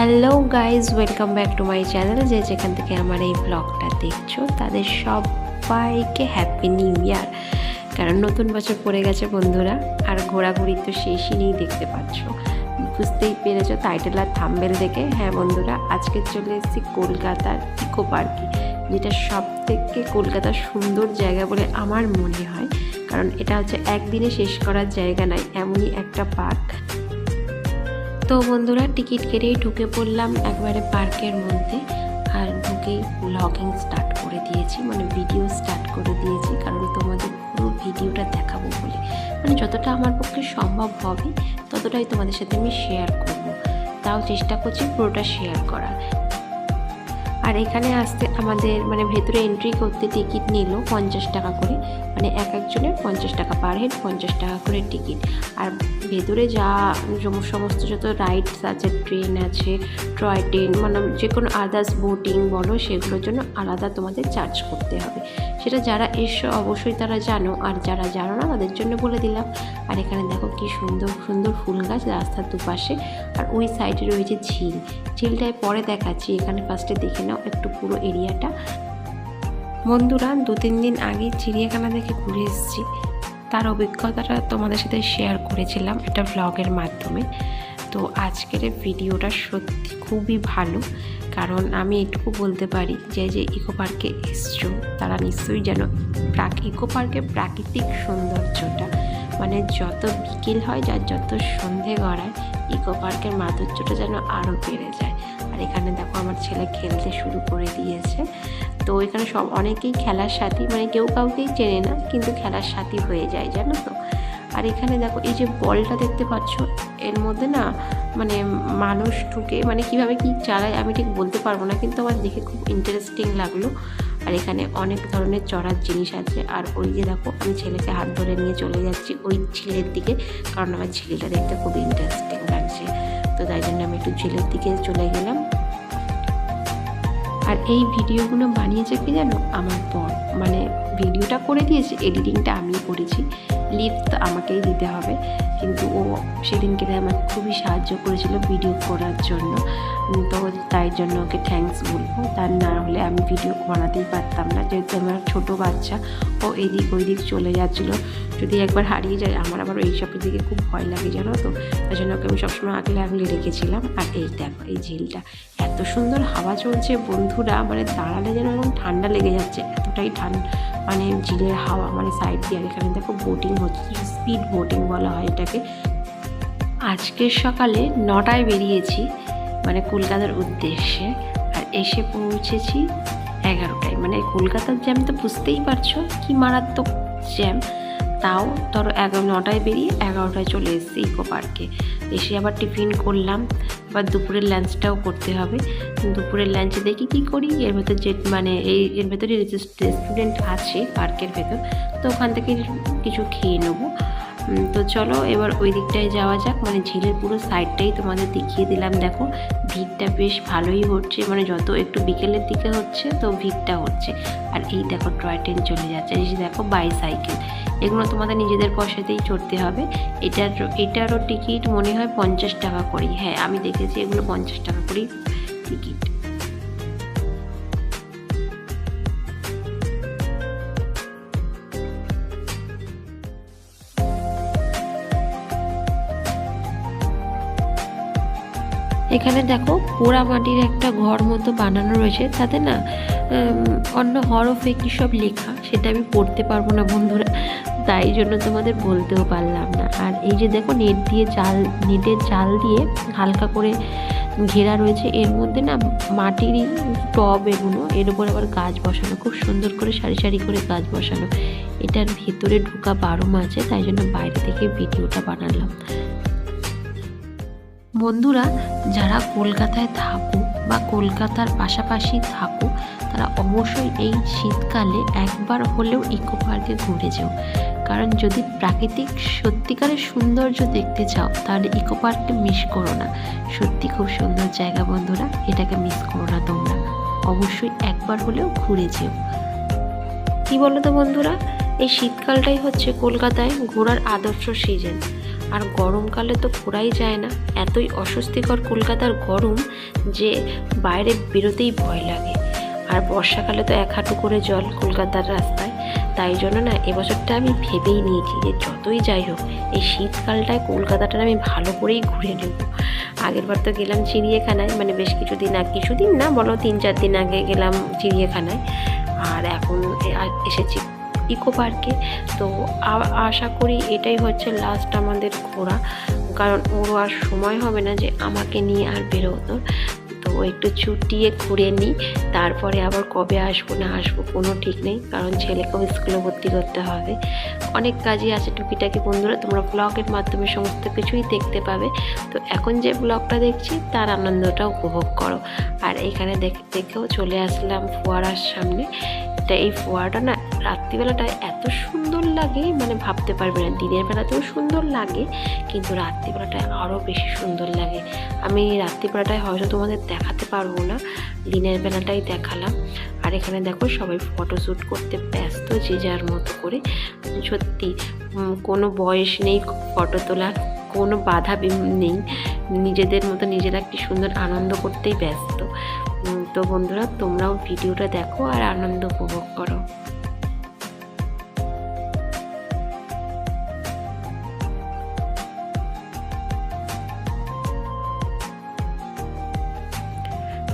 Hello guys welcome back to my channel যে যেখান থেকে আমার এই ব্লগটা দেখছ, তাদের সবাইকে হ্যাপি নিউ ইয়ার কারণ নতুন বছর পড়ে গেছে বন্ধুরা, আর ঘোরাঘুরি তো শেষই নেই দেখতে পাচ্ছ। বুঝতেই পেরেছ টাইটেল আর থাম্বেল দেখে? হ্যাঁ বন্ধুরা, আজকে চলে এসেছি কলকাতার ইকো পার্কে যেটা সব থেকে কলকাতার সুন্দর জায়গা বলে আমার মনে হয়। কারণ এটা হচ্ছে একদিনে শেষ করার জায়গা নয়, এমনই একটা পার্ক তো বন্ধুরা, টিকিট কেটেই ঢুকে পড়লাম একবারে পার্কের মধ্যে। আর ঢুকেই ব্লগিং স্টার্ট করে দিয়েছি মানে ভিডিও স্টার্ট করে দিয়েছি, কারণ তোমাদের পুরো ভিডিওটা দেখাবো বলে। মানে যতটা আমার পক্ষে সম্ভব হবে, ততটাই তোমাদের সাথে আমি শেয়ার করব। তাও চেষ্টা করছি পুরোটা শেয়ার করার। আর এখানে আসতে আমাদের মানে ভেতরে এন্ট্রি করতে টিকিট নিল পঞ্চাশ টাকা করে। মানে এক একজনের পঞ্চাশ টাকা পার হেড পঞ্চাশ টাকা করে টিকিট আর ভেতরে যা সম- সমস্ত যত রাইডস আছে ট্রেন আছে টয় ট্রেন মানে যে কোনো আদার্স বোটিং বলো, সেগুলোর জন্য আলাদা তোমাদের চার্জ করতে হবে। সেটা যারা এসো, অবশ্যই তারা জানো। আর যারা জানো না, তাদের জন্য বলে দিলাম। আর এখানে দেখো কি সুন্দর সুন্দর ফুল গাছ রাস্তার দুপাশে। আর ওই সাইডে রয়েছে ঝিল। ঝিলটায় পরে দেখাচ্ছি। এখানে ফার্স্টে দেখে নাও একটু পুরো এরিয়াটা বন্ধুরা দু তিন দিন আগে চিড়িয়াখানা থেকে ঘুরে এসেছি। তার অভিজ্ঞতাটা তোমাদের সাথে শেয়ার করেছিলাম একটা ভ্লগের মাধ্যমে। তো আজকের ভিডিওটা সত্যি খুবই ভালো, কারণ আমি এটুকু বলতে পারি যে যে ইকো পার্কে এসছো, তারা নিশ্চয়ই যেন প্রাক ইকো পার্কের প্রাকৃতিক সৌন্দর্যটা। মানে যত বিকেল হয় যার যত সন্ধে গড়ায় ইকো পার্কের মাধুর্যটা যেন আরও বেড়ে যায়। আর এখানে দেখো আমার ছেলে খেলতে শুরু করে দিয়েছে। তো এখানে সব অনেকেই খেলার সাথী মানে কেউ কাউকেই চেনে না, কিন্তু খেলার সাথী হয়ে যায়, জানো তো? আর এখানে দেখো, এই যে বলটা দেখতে পাচ্ছ, এর মধ্যে না মানে মানুষ ঢুকে মানে কীভাবে কি চালায় আমি ঠিক বলতে পারব না, কিন্তু আমার দেখে খুব ইন্টারেস্টিং লাগল। আর এখানে অনেক ধরনের চড়ার জিনিস আছে, আর ওই যে দেখো, আমি ছেলেকে হাত ধরে নিয়ে চলে যাচ্ছি ওই ঝিলের দিকে, কারণ আমার ঝিলটা দেখতে খুব ইন্টারেস্টিং লাগছে। তো তাই জন্য আমি একটু ঝিলের দিকে চলে গেলাম। আর এই ভিডিওগুলো বানিয়েছে কি জানো? আমার পর মানে ভিডিওটা করে দিয়েছে এডিটিংটা আমি করেছি। লিফট আমাকেই দিতে হবে। কিন্তু ও সেদিনকে আমাকে খুবই সাহায্য করেছিল ভিডিও করার জন্য। তো তাই জন্য ওকে থ্যাঙ্কস বলব। তার না হলে আমি ভিডিও বানাতেই পারতাম না। যেহেতু আমার ছোটো বাচ্চা, ও এদিক ওই দিক চলে যাচ্ছিল। যদি একবার হারিয়ে যায়, আমার আবার এইসবের দিকে খুব ভয় লাগে, জানো তো? তাই জন্য ওকে আমি সবসময় আগলে আগলে রেখেছিলাম। আর এই দেখো, এই ঝিলটা। এত সুন্দর হাওয়া চলছে, বন্ধুরা। মানে দাঁড়ালে যেন ঠান্ডা লেগে যাচ্ছে। এতটাই ঠান্ডা মানে ঝিলের হাওয়া মানে সাইড দিয়ে এখানে দেখো বোটিং হচ্ছে স্পিড বোটিং বলা হয় এটাকে। আজকের সকালে নটায় বেরিয়েছি মানে কলকাতার উদ্দেশ্যে, আর এসে পৌঁছেছি এগারোটায়। মানে কলকাতার জ্যাম তো বুঝতেই পারছ, কি মারাত্মক জ্যাম তাও ধরো এগারো নটায় বেরিয়ে এগারোটায় চলে এসেছি ইকো পার্কে এসে আবার টিফিন করলাম। আবার দুপুরের লাঞ্চটাও করতে হবে। দুপুরের লাঞ্চে দেখি কি করি, এর ভেতর যে মানে এই, এর ভেতরে রেস্টুরেন্ট আছে পার্কের ভেতর, তো ওখান থেকে কিছু খেয়ে নেব। তো চলো এবার ওই দিকটায় যাওয়া যাক। মানে ঝিলের পুরো সাইডটাই তোমাদের দেখিয়ে দিলাম। দেখো, ভিড়টা বেশ ভালোই হচ্ছে। মানে যত একটু বিকেলের দিকে হচ্ছে, তো ভিড়টা হচ্ছে। আর এই দেখো টয় ট্রেন চলে যাচ্ছে। এই দেখো বাইসাইকেল এগুলো তোমাদের নিজেদের পয়সাতেই চড়তে হবে। এটার, এটারও টিকিট মনে হয় পঞ্চাশ টাকা করেই। হ্যাঁ আমি দেখেছি এগুলো পঞ্চাশ টাকা করেই টিকিট এখানে দেখো পোড়া মাটির একটা ঘর মতো বানানো রয়েছে। তাতে না অন্য হরফে কী সব লেখা, সেটা আমি পড়তে পারব না বন্ধুরা। তাই জন্য তোমাদের বলতেও পারলাম না। আর এই যে দেখো নেট দিয়ে চাল, নেটের চাল দিয়ে হালকা করে ঘেরা রয়েছে। এর মধ্যে না মাটিরই টব এগুলো, এর উপর আবার গাছ বসানো, খুব সুন্দর করে সারি সারি করে গাছ বসানো। এটার ভেতরে ঢোকা বারো মাসে তাই জন্য বাইরে থেকে ভিডিওটা বানালাম। বন্ধুরা, যারা কলকাতায় থাকো বা কলকাতার পাশাপাশি থাকো তারা অবশ্যই এই শীতকালে একবার হলেও ইকো পার্কে ঘুরে যাও। কারণ যদি প্রাকৃতিক, সত্যিকারের সৌন্দর্য দেখতে চাও, তাহলে ইকো পার্ককে মিস করো না। সত্যি খুব সুন্দর জায়গা বন্ধুরা, এটাকে মিস করো না তোমরা। অবশ্যই একবার হলেও ঘুরে যেও। কি বলো তো বন্ধুরা, এই শীতকালটাই হচ্ছে কলকাতায় ঘোরার আদর্শ সিজন আর গরমকালে তো ঘোরাই যায় না। এতই অস্বস্তিকর কলকাতার গরম যে বাইরে বেরোতেই ভয় লাগে। আর বর্ষাকালে তো এক হাঁটু করে জল কলকাতার রাস্তায়। তাই জন্য না এবছরটা আমি ভেবেই নিয়েছি যে যতই যাই হোক, এই শীতকালটায় কলকাতাটা আমি ভালো করেই ঘুরে নেব। আগের বার তো গেলাম চিড়িয়াখানায় মানে বেশ কিছুদিন আগে, কিছুদিন না বলো তিন চার দিন আগে গেলাম চিড়িয়াখানায়। আর এখন এসেছি ইকো পার্কে তো আশা করি এটাই হচ্ছে লাস্ট আমাদের ঘোরা। কারণ ওরও আর সময় হবে না যে আমাকে নিয়ে আর বেরোতো তো একটু ছুটিয়ে ঘুরে নিই। তারপরে আবার কবে আসব না আসব কোনো ঠিক নেই। কারণ ছেলেকেও স্কুলে ভর্তি করতে হবে। অনেক কাজই আছে টুকিটাকি বন্ধুরা। তোমরা ব্লগের মাধ্যমে সমস্ত কিছুই দেখতে পাবে। তো এখন যে ব্লগটা দেখছি, তার আনন্দটা উপভোগ করো। আর এখানে দেখে দেখেও চলে আসলাম ফোয়ারার সামনে। তা এই ফোয়ারাটা না রাত্রিবেলাটায় এত সুন্দর লাগে মানে ভাবতে পারবে না, দিনের বেলাতেও সুন্দর লাগে, কিন্তু রাত্রিবেলাটায় আরও বেশি সুন্দর লাগে। আমি রাত্রিবেলাটায় হয়তো তোমাদের দেখাতে পারব না, দিনের বেলাটাই দেখালাম। আর এখানে দেখো সবাই ফটোশ্যুট করতে ব্যস্ত যে যার মতো করে। সত্যি কোনো বয়স নেই ফটো তোলার, কোনো বাধা নেই। নিজেদের মতো নিজেরা কি সুন্দর আনন্দ করতেই ব্যস্ত। তো বন্ধুরা, তোমরাও ভিডিওটা দেখো আর আনন্দ উপভোগ করো।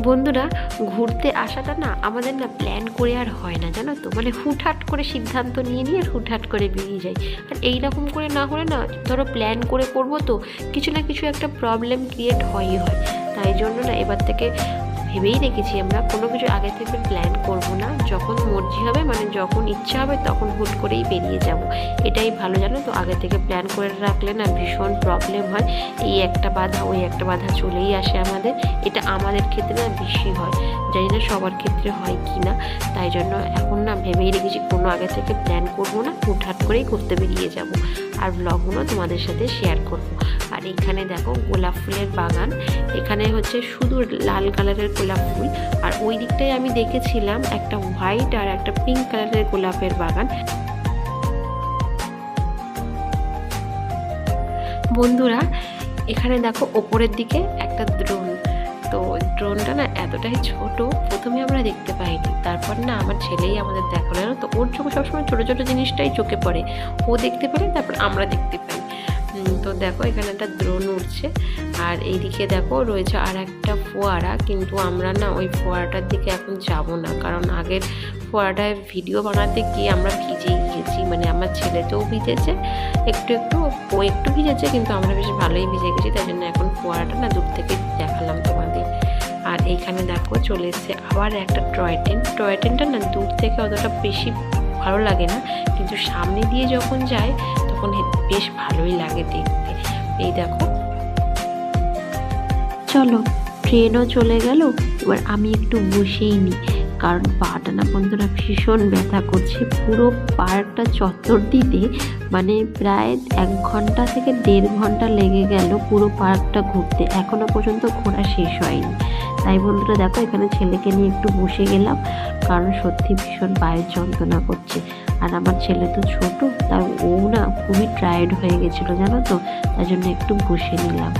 বন্ধুরা, ঘুরতে আসাটা না আমাদের না প্ল্যান করে আর হয় না, জানো তো? মানে হুটহাট করে সিদ্ধান্ত নিয়ে নিয়ে আর হুটহাট করে বেরিয়ে যাই। আর এইরকম করে না হলে না, ধরো প্ল্যান করে করব তো, কিছু না কিছু একটা প্রবলেম ক্রিয়েট হয়ই হয়। তাই জন্য না এবার থেকে ভেবেই রেখেছি আমরা, কোনো কিছু আগে থেকে প্ল্যান করব না। যখন মর্জি হবে মানে যখন ইচ্ছা হবে, তখন হুট করেই বেরিয়ে যাব। এটাই ভালো, জানো তো? আগে থেকে প্ল্যান করে রাখলে না ভীষণ প্রবলেম হয়। এই একটা বাধা, ওই একটা বাধা চলেই আসে আমাদের। এটা আমাদের ক্ষেত্রে না বেশি হয়। জানি না সবার ক্ষেত্রে হয় কি না। তাই জন্য এখন না ভেবেই রেখেছি, কোনো আগে থেকে প্ল্যান করব না। হুটহাট করেই ঘুরতে বেরিয়ে যাব। আর ব্লগগুলো তোমাদের সাথে শেয়ার করব। এখানে দেখো গোলাপ ফুলের বাগান। এখানে হচ্ছে শুধু লাল কালারের গোলাপ ফুল। আর ওই দিকটায় আমি দেখেছিলাম একটা হোয়াইট আর একটা পিঙ্ক কালারের গোলাপের বাগান। বন্ধুরা, এখানে দেখো ওপরের দিকে একটা দ্রোণ তো ড্রোনটা না এতটাই ছোট, প্রথমে আমরা দেখতে পাইনি। তারপর না আমার ছেলেই আমাদের দেখাল তো? ওর চোখে সবসময় ছোটো ছোটো জিনিসটাই চোখে পড়ে। ও দেখতে পেলে তারপর আমরা দেখতে পাই। দেখো, এখানে একটা দ্রোণ উঠছে আর এইদিকে দেখো, রয়েছে আর একটা ফোয়ারা, কিন্তু আমরা না ওই ফোয়ারাটার দিকে এখন যাব না। কারণ আগের ফোয়ারাটায় ভিডিও বানাতে গিয়ে আমরা ভিজেই গিয়েছি। মানে আমার ছেলেতেও ভিজেছে, একটু একটু, ও একটু ভিজেছে, কিন্তু আমরা বেশ ভালোই ভিজে গেছি। তাই জন্য এখন ফোয়ারাটা না দূর থেকে দেখালাম তোমাদের। আর এইখানে দেখো, চলে এসছে আবার একটা টয় ট্রেন টয় ট্রেনটা না দূর থেকে অতটা বেশি ভালো লাগে না, কিন্তু সামনে দিয়ে যখন যায় তখন বেশ ভালোই লাগে দেখতে। এই দেখো। চলো ট্রেনও চলে গেল। এবার আমি একটু বসেই নিই কারণ পাটা না বন্ধুরা ভীষণ ব্যথা করছে। পুরো পার্কটা চত্বর দিতে মানে প্রায় এক ঘণ্টা থেকে দেড় ঘণ্টা লেগে গেল পুরো পার্কটা ঘুরতে। এখনও পর্যন্ত ঘোরা শেষ হয়নি। তাই বন্ধুরা দেখো, এখানে ছেলেকে নিয়ে একটু বসে গেলাম। কারণ সত্যি ভীষণ পায়ের যন্ত্রণা করছে। আর আমার ছেলে তো ছোট, তাই ও না খুবই টায়ার্ড হয়ে গেছিল, জানো তো? তাই জন্য একটু বসে নিলাম।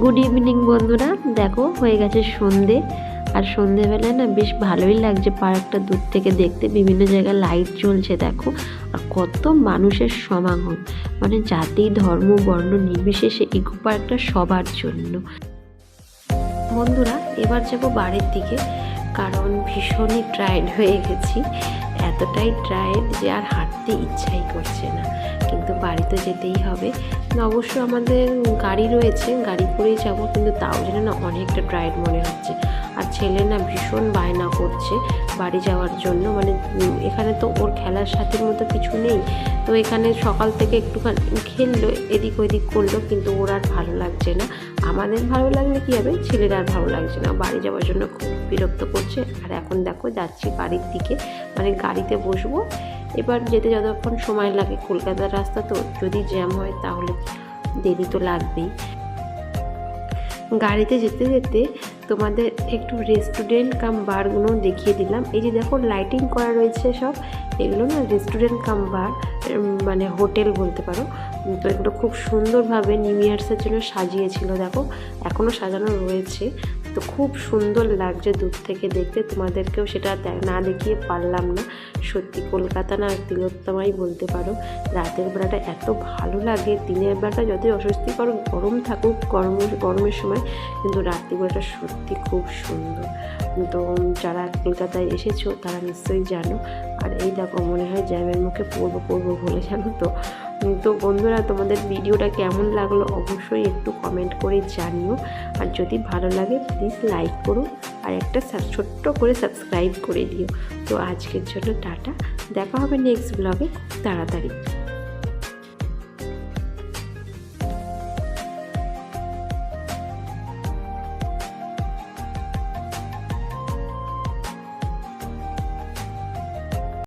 গুড ইভিনিং বন্ধুরা। দেখো, হয়ে গেছে সন্ধে। আর সন্ধেবেলায় না বেশ ভালোই লাগছে পার্কটা দূর থেকে দেখতে। বিভিন্ন জায়গায় লাইট জ্বলছে, দেখো। আর কত মানুষের সমাগম। মানে জাতি, ধর্ম, বর্ণ নির্বিশেষে ইকো পার্কটা সবার জন্য। বন্ধুরা, এবার যাব বাড়ির দিকে, কারণ ভীষণই টায়ার্ড হয়ে গেছি। এতটাই টায়ার্ড যে আর হাঁটতে ইচ্ছাই করছে না। কিন্তু বাড়ি তো যেতেই হবে। অবশ্য আমাদের গাড়ি রয়েছে, গাড়ি করেই যাব, কিন্তু তাও যেন না অনেকটা টায়ার্ড মনে হচ্ছে। আর ছেলে না ভীষণ বায়না করছে বাড়ি যাওয়ার জন্য মানে এখানে তো ওর খেলার সাথের মতো কিছু নেই। তো এখানে সকাল থেকে একটুখানি খেললো এদিক ওদিক করল, কিন্তু ওর আর ভালো লাগছে না। আমাদের ভালো লাগলে কী হবে? ছেলের আর ভালো লাগছে না। বাড়ি যাওয়ার জন্য খুব বিরক্ত করছে। আর এখন দেখো, যাচ্ছি বাড়ির দিকে মানে গাড়িতে বসবো। এবার যেতে যতক্ষণ সময় লাগে, কলকাতার রাস্তা তো, যদি জ্যাম হয় তাহলে দেরি তো লাগবেই। গাড়িতে যেতে যেতে তোমাদের একটু রেস্টুরেন্ট কাম বারগুলো দেখিয়ে দিলাম। এই যে দেখো লাইটিং করা রয়েছে সব, এগুলো না রেস্টুরেন্ট কাম বার মানে হোটেল বলতে পারো। তো এগুলো খুব সুন্দরভাবে নিউ ইয়ার্সের জন্য সাজিয়েছিল, দেখো। এখনও সাজানো রয়েছে। তো খুব সুন্দর লাগছে দূর থেকে দেখতে। তোমাদেরকেও সেটা না দেখিয়ে পারলাম না। সত্যি কলকাতা না তিলোত্তমাই বলতে পারো। রাতের বেলাটা এত ভালো লাগে, দিনের বেলাটা যতই অস্বস্তিকর গরম থাকুক, গরম গরমের সময়, কিন্তু রাত্রিবেলাটা সত্যি খুব সুন্দর। তো যারা কলকাতায় এসেছ, তারা নিশ্চয়ই জানো। আর এই দেখো, মনে হয় জ্যামের মুখে পড়ব পড়ব বলে জানো তো। তো বন্ধুরা, তোমাদের ভিডিওটা কেমন লাগল অবশ্যই একটু কমেন্ট করে জানিও। আর যদি ভালো লাগে প্লিজ লাইক করো আর একটা ছোট্ট করে সাবস্ক্রাইব করে দিও। তো আজকের জন্য টাটা। দেখা হবে নেক্সট ব্লগে তাড়াতাড়ি।